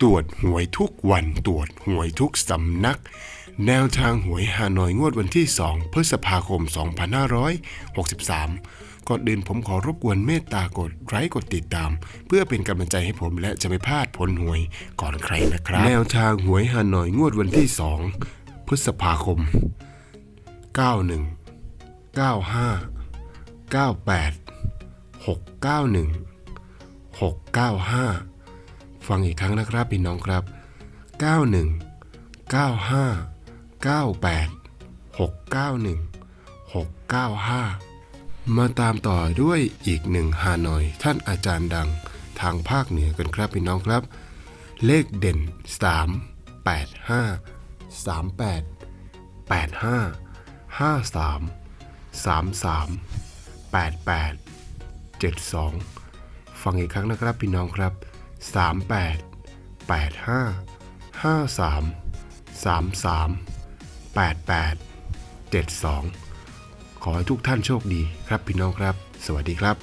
ตรวจหวยทุกวันตรวจหวยทุกสำนัก แนวทางหวยฮานอยงวดวันที่ 2 พฤษภาคม 2563 ก่อนอื่นผมขอรบกวนเมตตากดไลค์กดติดตาม เพื่อเป็นกำลังใจให้ผมและจะไม่พลาดผลหวยก่อนใครนะครับ แนวทางหวยฮานอยงวดวันที่ 2 พฤษภาคม 91 95 98 691 695 ฟังอีกครั้งนะครับพี่น้องครับ 91 95 98 691 695 มาตามต่อด้วยอีกหนึ่งฮานอย ท่านอาจารย์ดังทางภาคเหนือกันครับพี่น้องครับ เลขเด่น 3 8 5 38 85 53 33 88 72 ฟังอีกครั้งนะครับพี่น้องครับ 38 85 53 33 88 72 ขอให้ทุกท่านโชคดีครับพี่น้องครับ สวัสดีครับ